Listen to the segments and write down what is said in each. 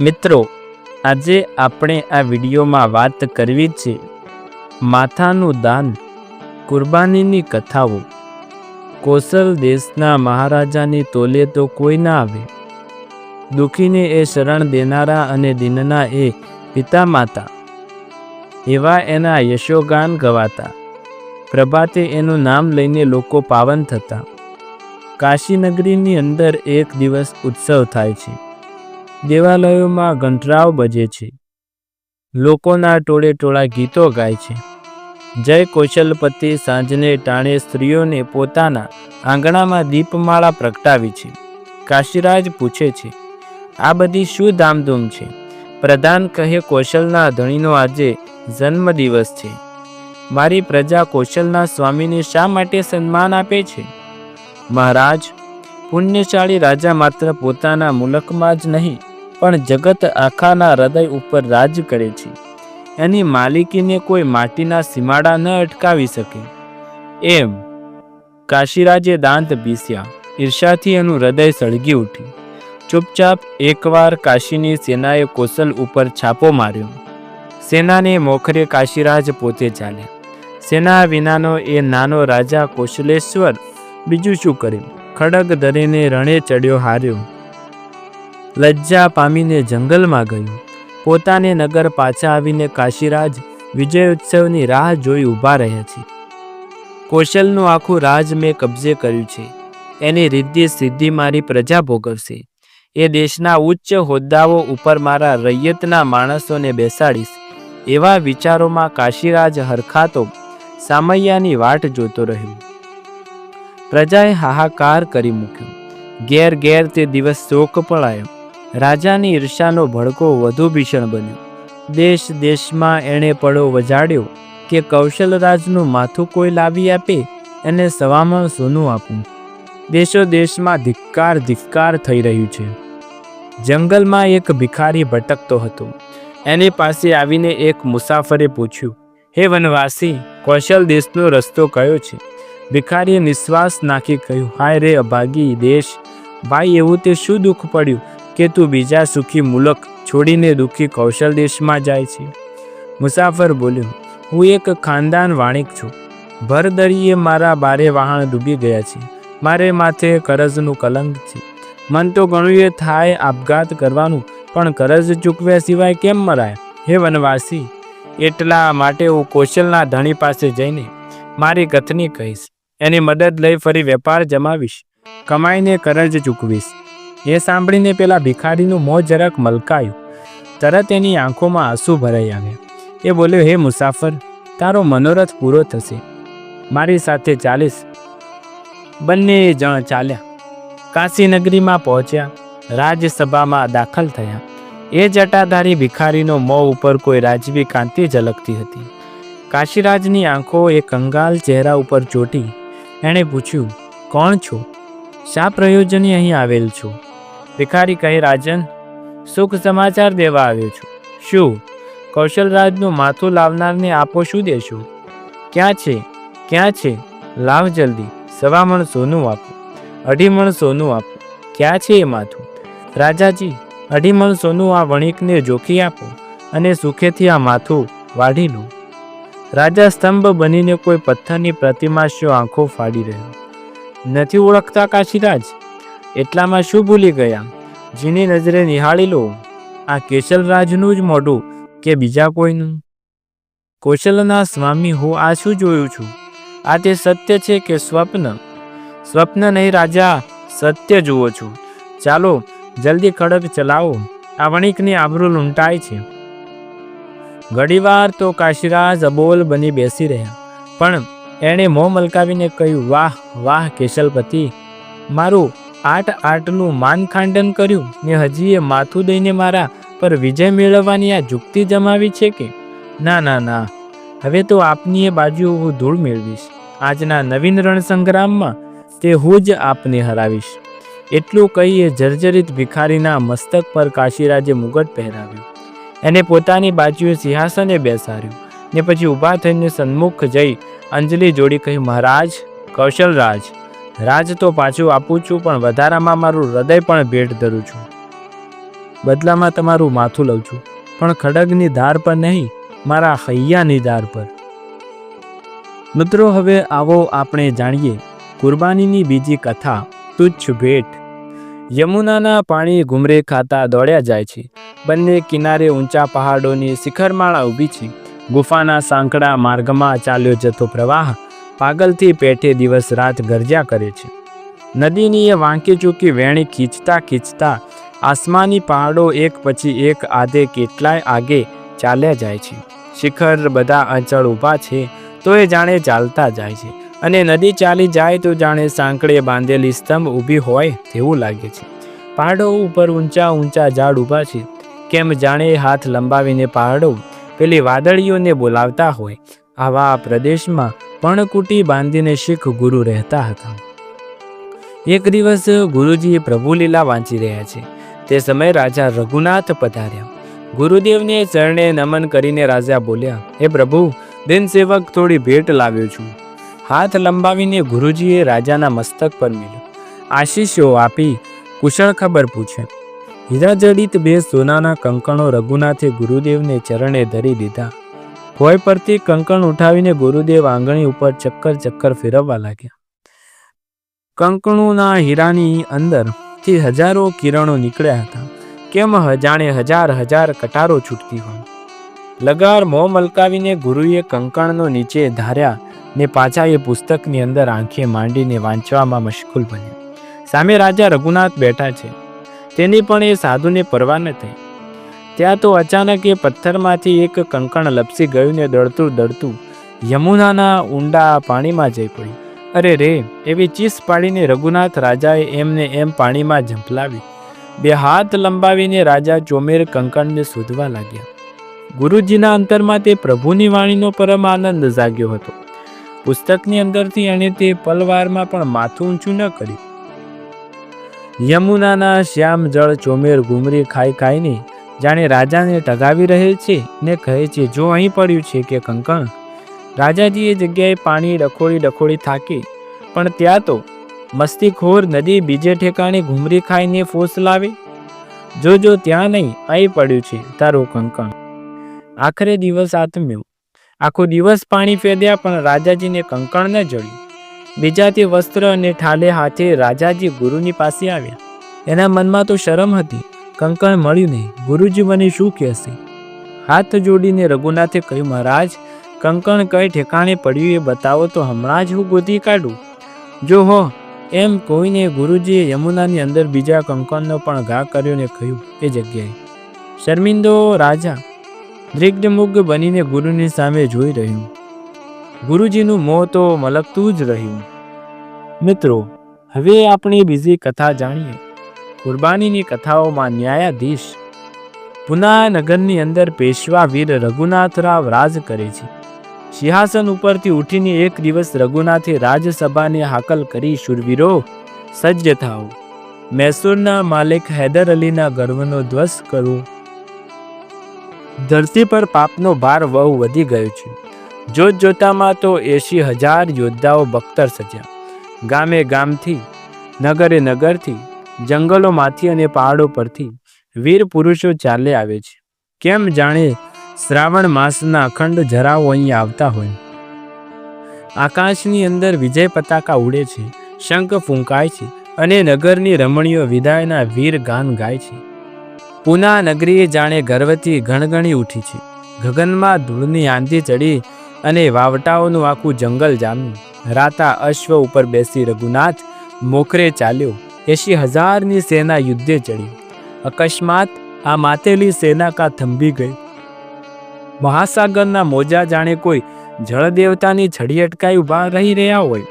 મિત્રો, આજે આપણે આ વિડીયોમાં વાત કરવી છે માથાનું દાન, કુરબાનીની કથાઓ. કોસલ દેશના મહારાજાની તોલે તો કોઈ ના આવે. દુઃખીને એ શરણ દેનારા અને દિનના એ પિતા માતા એવા એના યશોગાન ગવાતા. પ્રભાતે એનું નામ લઈને લોકો પાવન થતા. કાશીનગરીની અંદર એક દિવસ ઉત્સવ થાય છે. દેવાલયોમાં ઘંટરાવ બજે છે. લોકોના ટોળે ટોળા ગીતો ગાય છે. જય કૌશલપતિ સાંજને ટાણે સ્ત્રીઓને પોતાના આંગણામાં દીપમાળા પ્રગટાવી છે. કાશીરાજ પૂછે છે, આ બધી શું ધામધૂમ છે? પ્રધાન કહે, કૌશલના ધણીનો આજે જન્મદિવસ છે. મારી પ્રજા કૌશલના સ્વામીને શા માટે સન્માન આપે છે? મહારાજ, પુણ્યશાળી રાજા માત્ર પોતાના મુલકમાં જ નહીં પણ જગત આખાના હૃદય ઉપર રાજ કરે છે. એની માલિકીને કોઈ માટીના સીમાડા ન અટકાવી શકે. એમ કાશીરાજે દાંત પીસ્યા. ઈર્ષાથી એનું હૃદય સળગી ઉઠ્યું. ચૂપચાપ એકવાર કાશીની સેનાએ કોસલ ઉપર છાપો માર્યો. સેનાને મોખરે કાશીરાજ પોતે ચાલ્યા. સેના વિનાનો એ નાનો રાજા કોશલેશ્વર બીજું શું કર્યું ખડગ ધરીને રણે ચડ્યો હાર્યો. લજ્જા પામીને જંગલમાં ગયું. પોતાને નગર પાછા આવીને કાશીરાજ વિજય ઉત્સવની રાહ જોઈ ઊભા રહ્યા છે. કૌશલનું આખું રાજ મેં કબજે કર્યું છે. એની રિદ્ધિ સિદ્ધિ મારી પ્રજા ભોગવશે. એ દેશના ઉચ્ચ હોદ્દાઓ ઉપર મારા રૈયતના માણસોને બેસાડીશ. એવા વિચારોમાં કાશીરાજ હરખાતો સામૈયાની વાટ જોતો રહ્યો. પ્રજાએ હાહાકાર કરી મૂક્યો. ઘેર ઘેર તે દિવસ શોક પળાયો રાજાની ઈર્ષાનો ભડકો વધુ ભીષણ બન્યો. દેશ દેશમાં એણે પડો વજાડ્યો કે કૌશલરાજનું માથું કોઈ લાવી આપે એને સવામાં સોનું આપું. દેશો દેશમાં ધિક્કાર ધિક્કાર થઈ રહ્યું છે. જંગલમાં એક ભિખારી ભટકતો હતો. એની પાસે આવીને એક મુસાફરે પૂછ્યું, હે વનવાસી, કૌશલ દેશનો રસ્તો કયો છે? ભિખારીએ નિશ્વાસ નાખી કહ્યું, હાય રે અભાગી દેશ, ભાઈ, એવું તે શું દુઃખ પડ્યું? કે તું બીજા સુખી મુલક છોડીને દુઃખી કૌશલ દેશમાં જાય છે? મુસાફર બોલ્યો, હું એક ખાનદાન વાણિક છું. ભરદરીએ મારા બારે વહાણ ડૂબી ગયા છે. મારે માથે કરજનું કલંક છે. મન તો ઘણું એ થાય આપઘાત કરવાનું, પણ કરજ ચૂકવ્યા સિવાય કેમ મરાય? હે વનવાસી, એટલા માટે હું કૌશલના ધણી પાસે જઈને મારી કથની કહીશ. એની મદદ લઈ ફરી વેપાર જમાવીશ. કમાઈને કરજ ચૂકવીશ. એ સાંભળીને પેલા ભિખારીનું મોં જરાક મલકાયું. તરત એની આંખોમાં આંસુ ભરાઈ આવ્યા. એ બોલ્યો, હે મુસાફર, તારો મનોરથ પૂરો થશે. મારી સાથે ચાલીશ બંને જણ ચાલ્યા. કાશીનગરીમાં પહોંચ્યા. રાજ્યસભામાં દાખલ થયા. એ જટાધારી ભિખારીનો મોં ઉપર કોઈ રાજવી કાંતિ ઝલકતી હતી. કાશીરાજની આંખો એ કંગાલ ચહેરા ઉપર ચોટી. એણે પૂછ્યું, કોણ છો? શા પ્રયોજને અહીં આવેલ છો? ભિખારી કહે, રાજન, સુખ સમાચાર દેવા આવ્યો છું. શું? કૌશલરાજનું માથું લાવનારને આપો શું દેશો? ક્યાં છે? ક્યાં છે? લાવ જલ્દી. સવા મણ સોનું આપો. અઢી મણ સોનું આપો. ક્યાં છે એ માથું? રાજાજી, અઢી મણ સોનું આ વણિકને જોખી આપો અને સુખેથી આ માથું વાઢી લો. રાજા સ્તંભ બનીને કોઈ પથ્થરની પ્રતિમા શું આંખો ફાડી રહ્યો. નથી ઓળખતા કાશીરાજ? એટલામાં શું ભૂલી ગયા? જેની નજરે નિહાળી લો. આ કેશલરાજનું જ મોઢું કે બીજા કોઈનું? કૌશલના સ્વામી, હું આ શું જોયું છું? આ તે સત્ય છે કે સ્વપ્ન? સ્વપ્ન નહીં રાજા, સત્ય જુઓ છું. ચાલો, જલ્દી ખડક ચલાવો. આ વણિકની આબરૂ લૂંટાય છે. ઘડીવાર તો કાશીરાજ અબોલ બની બેસી રહ્યા. પણ એણે મોં મલકાવીને કહ્યું, વાહ વાહ, કેશલપતિ. મારું આટ આટનું માન ખાંડન કર્યું ને હજી એ માથું દઈને મારા પર વિજય મેળવવાની આ જુક્તિ જમાવી છે કે? ના ના ના. હવે તો આપની એ બાજુ હું ધૂળ મેળવીશ. આજના નવીન રણસંગ્રામમાં તે હું જ આપને હરાવીશ. એટલું કહી એ જર્જરિત ભિખારીના મસ્તક પર કાશીરાજે મુગટ પહેરાવ્યું. એને પોતાની બાજુએ સિંહાસને બેસાડ્યું ને પછી ઊભા થઈને સન્મુખ જઈ અંજલિ જોડી કહ્યું મહારાજ, કૌશલરાજ રાજ તો પાછું આપું છું, પણ વધારામાં મારું હૃદય પણ ભેટ ધરું છું. બદલામાં તમારું માથું લઉં છું, પણ ખડગની ધાર પર નહીં, મારા હૈયાની ધાર પર. મિત્રો, હવે આવો આપણે જાણીએ કુરબાનીની બીજી કથા, તુચ્છ ભેટ. યમુનાના પાણી ઘુમરે ખાતા દોડ્યા જાય છે. બંને કિનારે ઊંચા પહાડોની શિખરમાળા ઊભી છે. ગુફાના સાંકડા માર્ગમાં ચાલ્યો જતો પ્રવાહ પાગલથી પેઠે દિવસ રાત ગરજ્યા કરે છે. નદીની એ વાંકી ચૂકી વેણી ખીચતા ખીચતા આસમાની પહાડો એક પછી એક આધે કેટલાય આગે ચાલ્યા જાય છે. શિખર બધા અચળ ઊભા છે, તો એ જાણે ચાલતા જાય છે. અને નદી ચાલી જાય તો જાણે સાંકળે બાંધેલી સ્તંભ ઊભી હોય તેવું લાગે છે. પહાડો ઉપર ઊંચા ઊંચા ઝાડ ઊભા છે. કેમ જાણે હાથ લંબાવીને પહાડો પેલી વાદળીઓને બોલાવતા હોય. આવા પ્રદેશમાં પર્ણકુટી બાંધીને શીખ ગુરુ રહેતા હતા. એક દિવસ ગુરુજી પ્રભુલીલા વાંચી રહ્યા છે. તે સમયે રાજા રઘુનાથ પધાર્યા. ગુરુદેવને ચરણે નમન કરીને રાજા બોલ્યા, હે પ્રભુ, દિન સેવક થોડી ભેટ લાવ્યો છું. હાથ લંબાવીને ગુરુજીએ રાજાના મસ્તક પર મેળ્યો આશીષો આપી કુશળ ખબર પૂછે. હીરાજડિત બે સોનાના કંકણો રઘુનાથે ગુરુદેવને ચરણે ધરી દીધા. ભોય પરથી કંકણ ઉઠાવીને ગુરુદેવ આંગણી ઉપર ચક્કર ચક્કર ફેરવવા લાગ્યા. કંકણોના હીરાની અંદરથી હજારો કિરણો નીકળ્યા હતા. કેમ જાણે હજાર હજાર કટારો છૂટતી હોય. લગાર મોં મલકાવીને ગુરુએ કંકણનો નીચે ધાર્યા ને પાછા એ પુસ્તકની અંદર આંખે માંડીને વાંચવામાં મશગુલ બન્યા. સામે રાજા રઘુનાથ બેઠા છે. તેની પણ એ સાધુને પરવા ન થઈ. ત્યાં તો અચાનક એ પથ્થરમાંથી એક કંકણ લપસી ગયું ને દળતું દળતું યમુનાના ઊંડા પાણીમાં જઈ પડ્યું અરે રે, એવી ચીસ પાડીને રઘુનાથ રાજાએ એમને એમ પાણીમાં ઝંપલાવી. બે હાથ લંબાવીને રાજા ચોમેર કંકણને શોધવા લાગ્યા. ગુરુજીના અંતરમાં તે પ્રભુની વાણીનો પરમ આનંદ જાગ્યો હતો. પુસ્તકની અંદરથી એણે તે પલવારમાં પણ માથું ઊંચું ન કર્યું. યમુનાના શ્યામ જળ ચોમેર ઘૂમરી ખાઈ ખાઈને જાણે રાજાને ટગાવી રહે છે ને કહે છે, જો અહીં પડ્યું છે કે કંકણ? રાજાજી એ જગ્યાએ પાણી ડખોળી ડખોળી થાકી, પણ ત્યાં તો મસ્તીખોર નદી બીજે ઠેકાણે ઘૂમરી ખાઈને ફોસ લાવે. જો જો, ત્યાં નહીં, અહીં પડ્યું છે, તારું કંકણ. આખરે દિવસ આત્મ્યો આખો દિવસ પાણી ફેદ્યા, પણ રાજાજીને કંકણ ન જળ્યું. બીજા તે વસ્ત્ર અને ઠાલે હાથે રાજાજી ગુરુની પાસે આવ્યા. એના મનમાં તો શરમ હતી. કંકણ મળ્યું નહીં. ગુરુજી મને શું કહેશે? હાથ જોડીને રઘુનાથે કહ્યું, મહારાજ, કંકણ કઈ ઠેકાણે પડ્યું એ બતાવો તો હમણાં જ હું ગોતી કાઢું. જો હો, એમ કોઈને ગુરુજીએ યમુનાની અંદર બીજા કંકણનો પણ ઘા કર્યો ને કહ્યું, એ જગ્યાએ. શર્મિંદો રાજા દ્રિગ્ધમુગ્ધ બનીને ગુરુની સામે જોઈ રહ્યું. ગુરુજીનું મોં તો મલકતું જ રહ્યું. મિત્રો, હવે આપણે બીજી કથા જાણીએ. કુરબાનીની કથાઓમાં ન્યાયાધીશ પુના નગરની અંદર પેશવા વીર રઘુનાથરાવ રાજ કરે છે. સિંહાસન ઉપરથી ઉઠીને એક દિવસ રઘુનાથે રાજસભાને હાકલ કરી, શુરવીરો, સજ્જ થાઓ. મૈસૂરના માલિક હૈદર અલીના ગર્વનો ધ્વસ કરવો ધરતી પર પાપનો ભાર બહુ વધી ગયો છે. જોત જોતામાં તો એંશી હજાર યોદ્ધાઓ બખ્તર સજ્યા. ગામે ગામથી, નગરે નગરથી જંગલોમાંથી અને પહાડો પરથી વીર પુરુષો ચાલે આવે છે. કેમ જાણે શ્રાવણ માસના અખંડ જરાઓ અહીં આવતા હોય. આકાશની અંદર વિજય પતાકા ઉડે છે, શંખ ફૂંકાય છે અને નગરની રમણીઓ વિદાયના વીર ગાન ગાય છે. પુના નગરીએ જાણે ગર્વથી ગણગણી ઉઠી છે. ગગનમાં ધૂળની આંધી ચડી અને વાવટાઓનું આખું જંગલ જામ્યું. રાતા અશ્વ ઉપર બેસી રઘુનાથ મોખરે ચાલ્યો. એસી હજારની સેના યુદ્ધે ચડી. અકસ્માત આ માતેલી સેના કા થંભી ગઈ. મહાસાગરના મોજા જાણે કોઈ જળદેવતાની છડી અટકાઈ ઊભા રહી રહ્યા હોય.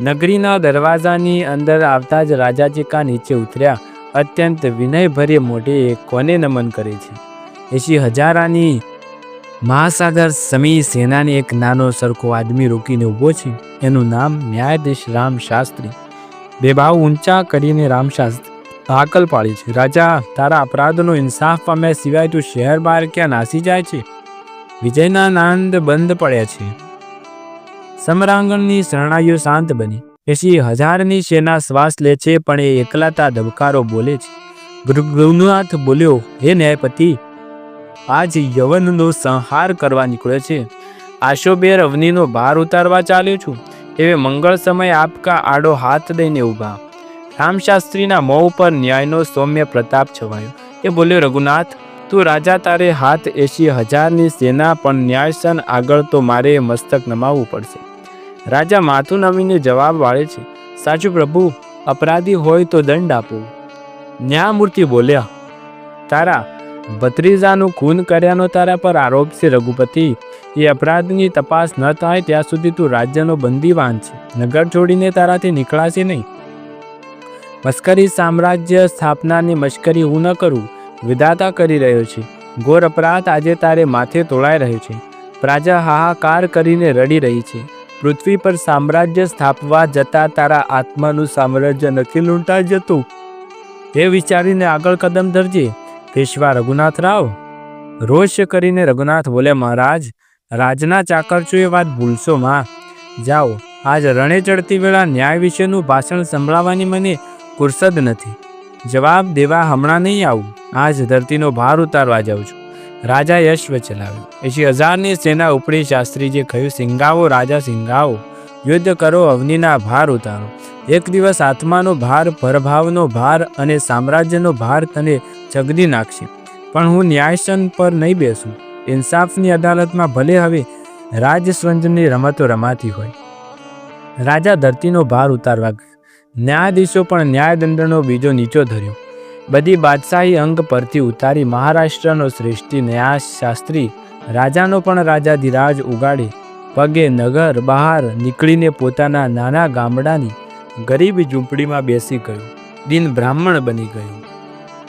નગરીના દરવાજાની અંદર આવતા જ રાજાજી કા નીચે ઉતર્યા. અત્યંત વિનયભર્ય મોઢે કોને નમન કરે છે? એસી હજારાની મહાસાગર સમી સેનાને એક નાનો સરખો આદમી રોકીને ઊભો છે. એનું નામ ન્યાયાધીશ રામ શાસ્ત્રી. બે ભાવ ઊંચા કરીને રામ શાસ્ત્રી હાકલ પાડી છે. રાજા, તારા અપરાધનો ઇન્સાફ પામ્યા સિવાય તું શહેર બહાર ક્યાં નાસી જાય છે? વિજયના નાંદ બંધ પડ્યા છે. સમરાંગણની શરણાઈઓ શાંત બની. એસી હજારની સેના શ્વાસ લે છે, પણ એ એકલાતા ધબકારો બોલે છે. ગૃહનાથ બોલ્યો, હે ન્યાયપતિ, આજ યવનનો સંહાર કરવા નીકળ્યો છે. આશોબેર અવનીનો ભાર ઉતારવા ચાલ્યો છું. એવે મંગળ સમય આપકા આડો હાથ દઈને ઊભા. રામશાસ્ત્રીના મોં ઉપર ન્યાયનો સૌમ્ય પ્રતાપ છવાયો. એ બોલ્યો, રઘુનાથ, તું રાજા તારે હાથ એસી હજારની સેના પણ ન્યાયસન આગળ તો મારે મસ્તક નમાવવું પડશે. રાજા માથું નમીને જવાબ વાળે છે, સાચું પ્રભુ, અપરાધી હોય તો દંડ આપો. ન્યાયમૂર્તિ બોલ્યા, તારા ભત્રીજાનું ખૂન કર્યાનો તારા પર આરોપ છે, રઘુપતિ. એ અપરાધની તપાસ ન થાય ત્યાં સુધી તું રાજ્યનો બંદીવાન છે. નગર છોડીને તારાથી નીકળાશે નહીં. મશ્કરી સામ્રાજ્ય સ્થાપનાની મશ્કરી હું ન કરું, વિધાતા કરી રહ્યો છે. ઘોર અપરાધ આજે તારે માથે તોળાઈ રહ્યો છે. પ્રજા હાહાકાર કરીને રડી રહી છે. પૃથ્વી પર સામ્રાજ્ય સ્થાપવા જતા તારા આત્માનું સામ્રાજ્ય નથી લૂંટાઈ જતું. એ વિચારીને આગળ કદમ ધરજે. પેશવા રઘુનાથ રાવ રોષ કરીને રઘુનાથ બોલે, મહારાજ રાજના ચાકર છો એ વાત ભૂલશો માં. જાઓ, આજ રણે ચડતી વેળા ન્યાય વિશેનું ભાષણ સંભળાવવાની મને ફુરસદ નથી. જવાબ દેવા હમણાં નહીં આવું. આજ ધરતીનો ભાર ઉતારવા જાઉં છું. રાજા યશ્વ ચલાવ્યું એસી હજારની સેના ઉપડી શાસ્ત્રીજીએ કહ્યું સિંગાવો રાજા સિંગાવો યુદ્ધ કરો, અવનીના ભાર ઉતારો. એક દિવસ આત્માનો ભાર, પરભાવનો ભાર અને સામ્રાજ્યનો ભાર તને ચગદી નાખશે. પણ હું ન્યાયસન પર નહીં બેસું. ઇન્સાફની અદાલતમાં ભલે હવે રાજસ્વંજની રમતો રમાતી હોય. રાજા ધરતીનો ભાર ઉતારવા ગયો. ન્યાયાધીશો પણ ન્યાયદંડનો બીજો નીચો ધર્યો. બધી બાદશાહી અંગ પરથી ઉતારી મહારાષ્ટ્રનો શ્રેષ્ઠી ન્યાયશાસ્ત્રી, રાજાનો પણ રાજાધિરાજ ઉગાડી. પગે નગર બહાર નીકળીને પોતાના નાના ગામડાની ગરીબ ઝૂંપડીમાં બેસી ગયો. દિન બ્રાહ્મણ બની ગયું.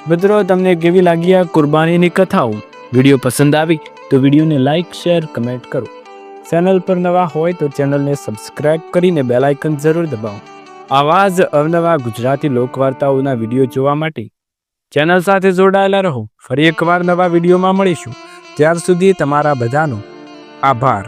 મિત્રો, તમને કેવી લાગી આ કુરબાનીની કથાઓ? વીડિયો પસંદ આવી તો વિડીયોને લાઇક શેર, કમેન્ટ કરો. ચેનલ પર નવા હોય તો ચેનલને સબસ્ક્રાઇબ કરીને બેલ આઇકન જરૂર દબાવો. આવા જ અવનવા ગુજરાતી લોકવાર્તાઓના વીડિયો જોવા માટે ચેનલ સાથે જોડાયેલા રહો. ફરી એકવાર નવા વિડીયોમાં મળીશું. ત્યાર સુધી તમારા બધાનો આભાર.